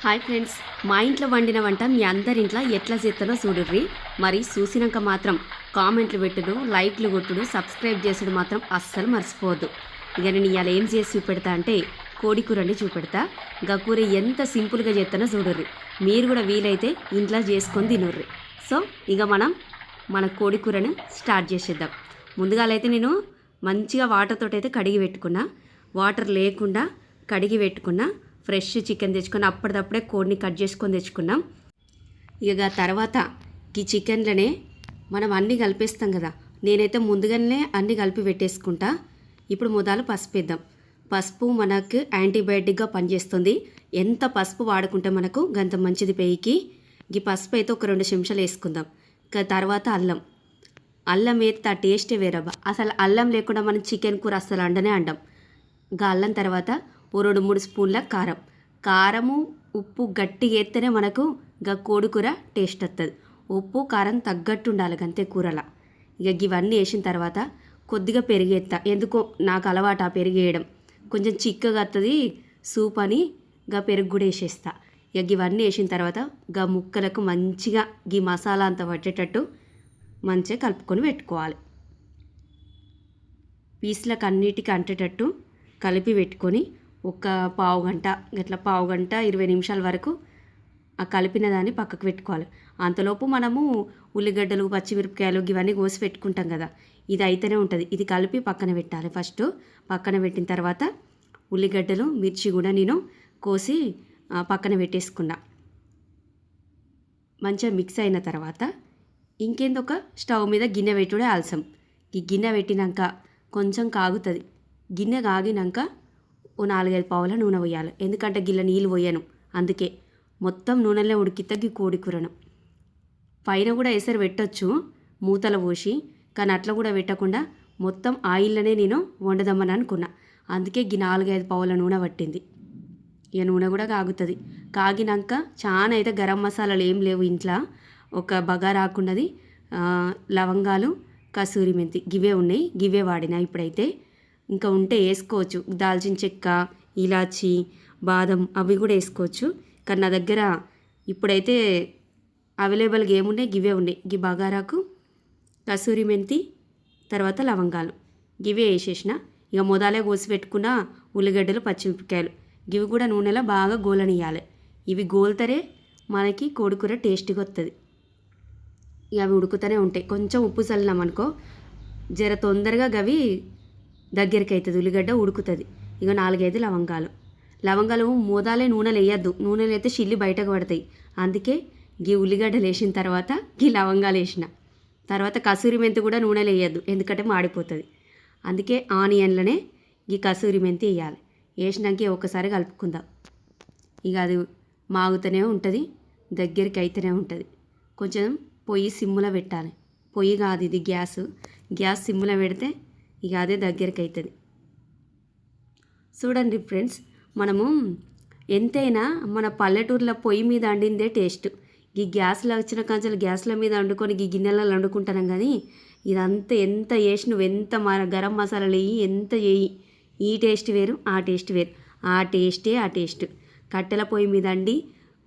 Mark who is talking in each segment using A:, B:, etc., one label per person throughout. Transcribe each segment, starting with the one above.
A: Hi friends మా ఇంట్లో వండిన వంట మీ అందరి ఇంట్లో ఎట్లా చేస్తారో చూడుర్రి. మరి చూసినాక మాత్రం కామెంట్లు పెట్టుడు లైక్లు కొట్టుడు సబ్స్క్రైబ్ చేసుడు మాత్రం అస్సలు మర్చిపోవద్దు. ఇక నేను ఇవాళ ఏం చేసి చూపెడతా అంటే కోడి కూరని చూపెడతా. ఇంకా కూర ఎంత సింపుల్గా చేస్తానో చూడుర్రి. మీరు కూడా వీలైతే ఇంట్లో చేసుకొని తినుర్రి. సో ఇక మనం మన కోడి కూరని స్టార్ట్ చేసేద్దాం. ముందుగాలైతే నేను మంచిగా వాటర్ అయితే కడిగి పెట్టుకున్నా. వాటర్ లేకుండా కడిగి పెట్టుకున్నా. ఫ్రెష్ చికెన్ తెచ్చుకొని అప్పటిదప్పుడే కోడిని కట్ చేసుకొని తెచ్చుకున్నాం. ఇక తర్వాత ఈ చికెన్లనే మనం అన్నీ కలిపేస్తాం కదా. నేనైతే ముందుగానే అన్నీ కలిపి పెట్టేసుకుంటా. ఇప్పుడు మొదలు పసుపు వేద్దాం పసుపు మనకు యాంటీబయాటిక్గా పనిచేస్తుంది. ఎంత పసుపు వాడుకుంటే మనకు గంత మంచిది పెయికి. ఈ పసుపు అయితే ఒక రెండు చెంచాలు వేసుకుందాం. ఇక తర్వాత అల్లం. అల్లం వేస్తే ఆ టేస్టే వేరబ్బా. అసలు అల్లం లేకుండా మనం చికెన్ కూర అసలు అండనే అండం ఇంకా అల్లం తర్వాత ఓ రెండు మూడు స్పూన్ల కారం. కారము ఉప్పు గట్టిగా వేస్తేనే మనకు ఇక కోడి కూర టేస్ట్ వస్తుంది ఉప్పు కారం తగ్గట్టు ఉండాలి అంతే కూరల. ఇక ఇవన్నీ వేసిన తర్వాత కొద్దిగా పెరిగేస్తా ఎందుకో నాకు అలవాటు ఆ పెరిగేయడం కొంచెం చిక్కగా వస్తుంది సూప్ అని గా పెరుగు కూడా వేసేస్తా. ఇక ఇవన్నీ వేసిన తర్వాత గా ముక్కలకు మంచిగా గీ మసాలా అంతా పట్టేటట్టు మంచిగా కలుపుకొని పెట్టుకోవాలి. పీసులకు అన్నిటికీ అంటేటట్టు కలిపి పెట్టుకొని ఒక పావు గంట ఇట్లా పావు గంట ఇరవై నిమిషాల వరకు ఆ కలిపిన దాన్ని పక్కకు పెట్టుకోవాలి. అంతలోపు మనము ఉల్లిగడ్డలు పచ్చిమిరపకాయలు ఇవన్నీ కోసి పెట్టుకుంటాం కదా ఇది అయితేనే ఉంటుంది. ఇది కలిపి పక్కన పెట్టాలి ఫస్ట్. పక్కన పెట్టిన తర్వాత ఉల్లిగడ్డలు మిర్చి కూడా నేను కోసి పక్కన పెట్టేసుకున్నా. మంచిగా మిక్స్ అయిన తర్వాత ఇంకేందొక స్టవ్ మీద గిన్నె పెట్టుడే ఆలసం ఈ గిన్నె పెట్టినాక కొంచెం కాగుతుంది. గిన్నె కాగినాక ఓ నాలుగైదు పావుల నూనె పోయాలి. ఎందుకంటే గిల్ల నీళ్ళు పోయాను. అందుకే మొత్తం నూనెలో ఉడికితే గీ కోడి కూరను. పైన కూడా ఎసరు పెట్టొచ్చు మూతలు పోసి కానీ అట్లా కూడా పెట్టకుండా మొత్తం ఆయిల్లోనే నేను వండదామని అనుకున్నా. అందుకే గి నాలుగైదు పావుల నూనె పట్టింది. ఇక నూనె కూడా కాగుతుంది. కాగినాక చాలా అయితే గరం మసాలాలు ఏం లేవు ఇంట్లో. ఒక బగారా ఆకున్నది లవంగాలు కసూరి మెంతి గివే ఉన్నాయి. గివే వాడినా ఇప్పుడైతే. ఇంకా ఉంటే వేసుకోవచ్చు. దాల్చిన చెక్క ఇలాచి బాదం అవి కూడా వేసుకోవచ్చు. కానీ నా దగ్గర ఇప్పుడైతే అవైలబుల్గా ఏమున్నాయి? గివే ఉన్నాయి. గి బగారాకు కసూరి మెంతి తర్వాత లవంగాలు. గివే వేసేసిన. ఇక మొదలే కోసి పెట్టుకున్న ఉల్లిగడ్డలు పచ్చిమిరపకాయలు. గివి కూడా నూనెలో బాగా గోలనియాలి ఇవి గోల్తరే మనకి కోడికూర టేస్ట్గా వస్తుంది ఇక అవి ఉడుకుతూనే ఉంటాయి. కొంచెం ఉప్పు చల్లినామనుకో జర తొందరగా గవి దగ్గరికి అవుతుంది ఉల్లిగడ్డ ఉడుకుతుంది. ఇక నాలుగైదు లవంగాలు. లవంగాలు మోదాలే నూనెలు వేయద్దు నూనెలు అయితే చిల్లి బయటకు పడతాయి. అందుకే గీ ఉల్లిగడ్డలు వేసిన తర్వాత గీ లవంగాలు వేసిన. తర్వాత కసూరి మెంతి కూడా నూనెలు వేయద్దు ఎందుకంటే మాడిపోతుంది. అందుకే ఆనియన్లనే ఈ కసూరి మెంతి వేయాలి. వేసినాక ఒకసారి కలుపుకుందాం. ఇక అది మాగుతూనే ఉంటుంది. దగ్గరికి అయితేనే ఉంటుంది. కొంచెం పొయ్యి సిమ్ములో పెట్టాలి. పొయ్యి కాదు ఇది గ్యాస్. గ్యాస్ సిమ్ములో పెడితే ఇక అదే దగ్గరికి అవుతుంది చూడండి ఫ్రెండ్స్ మనము ఎంతైనా మన పల్లెటూరులో పొయ్యి మీద వండిందే టేస్ట్. ఈ గ్యాస్లో వచ్చిన కాంచెలు గ్యాస్ల మీద వండుకొని ఈ గిన్నెలలో వండుకుంటున్నాం కానీ ఇదంతా ఎంత వేసి నువ్వు ఎంత గరం మసాలాలు వేయి ఎంత చేయి ఈ టేస్ట్ వేరు ఆ టేస్ట్ వేరు. ఆ టేస్టే ఆ టేస్ట్. కట్టెల పొయ్యి మీద అండి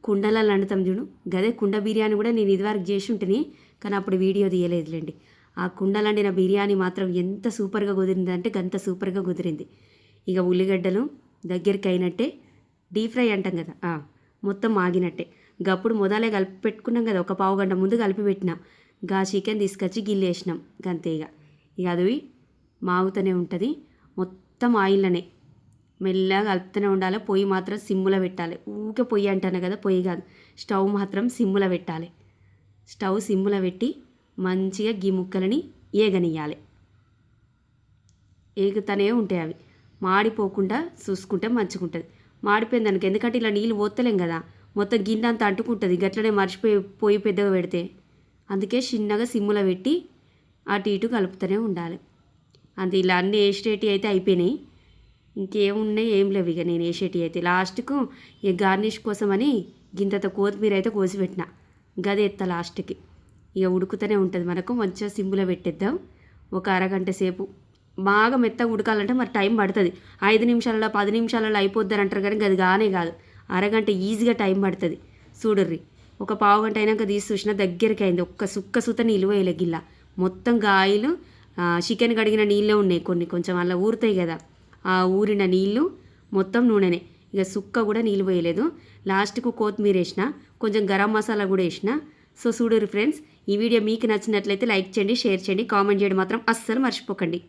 A: కుండలలో వండుతాం చూడు. గదే కుండ బిర్యానీ కూడా నేను ఇదివరకు చేసి ఉంటుంది కానీ అప్పుడు వీడియో తీయలేదులేండి. ఆ కుండలు వండిన బిర్యానీ మాత్రం ఎంత సూపర్గా కుదిరింది అంటే గంత సూపర్గా కుదిరింది. ఇక ఉల్లిగడ్డలు దగ్గరికి అయినట్టే డీప్ ఫ్రై అంటాం కదా మొత్తం ఆగినట్టే. గప్పుడు మొదలే కలిపి పెట్టుకున్నాం కదా ఒక పావు గంట ముందు కలిపి పెట్టినా. గా చికెన్ తీసుకొచ్చి గిల్లేసినాం గంతే ఇక. ఇక అది మాగుతూనే ఉంటుంది మొత్తం ఆయిల్లోనే. మెల్లగా కలుపుతూనే ఉండాలి పొయ్యి మాత్రం సిమ్ములో పెట్టాలి. ఊకే పొయ్యి అంటాను కదా పొయ్యి కాదు. స్టవ్ మాత్రం సిమ్ములో పెట్టాలి. స్టవ్ సిమ్ములో పెట్టి మంచిగా గీ ముక్కలని ఏగనియాలి ఏగుతూనే ఉంటాయి అవి. మాడిపోకుండా చూసుకుంటే మంచిగుంటుంది. మాడిపోయింది దానికి ఎందుకంటే ఇలా నీళ్ళు పోతలేం కదా. మొత్తం గిన్నె అంతా అంటుకుంటుంది. గట్లనే మర్చిపోయి పోయి పెద్దగా పెడితే. అందుకే చిన్నగా సిమ్ములో పెట్టి అటు ఇటు కలుపుతూనే ఉండాలి. అంతే ఇలా అన్నీ వేసేటి అయితే అయిపోయినాయి. ఇంకేమున్నాయి ఏం లేవు ఇక నేను వేసేటి అయితే. లాస్ట్కు ఇక గార్నిష్ కోసమని గింతంత కొత్తిమీర అయితే కోసి పెట్టిన. గది ఎత్త లాస్ట్కి. ఇక ఉడుకుతూనే ఉంటుంది మనకు. మంచిగా సింబులో పెట్టేద్దాం. ఒక అరగంట సేపు. బాగా మెత్తగా ఉడకాలంటే మరి టైం పడుతుంది. ఐదు నిమిషాలలో పది నిమిషాలలో అయిపోద్దని అంటారు కానీ అది కానే కాదు. అరగంట ఈజీగా టైం పడుతుంది. చూడర్రి. ఒక పావు గంట అయినాక తీసి చూసిన దగ్గరికి అయింది. ఒక్క సుక్క సుత నిలువేయలే గిల్ల. మొత్తం గాయలు చికెన్ కడిగిన నీళ్ళే ఉన్నాయి కొన్ని. కొంచెం అలా ఊరుతాయి కదా. ఆ ఊరిన నీళ్ళు మొత్తం నూనెనే. ఇక సుక్క కూడా నీళ్ళు పోయలేదు. లాస్ట్కు కొత్తిమీర వేసిన కొంచెం గరం మసాలా కూడా వేసిన. సో చూడరు ఫ్రెండ్స్ ఈ వీడియో మీకు నచ్చినట్లయితే లైక్ చేయండి షేర్ చేయండి కామెంట్ చేయడం మాత్రం అస్సలు మర్చిపోకండి.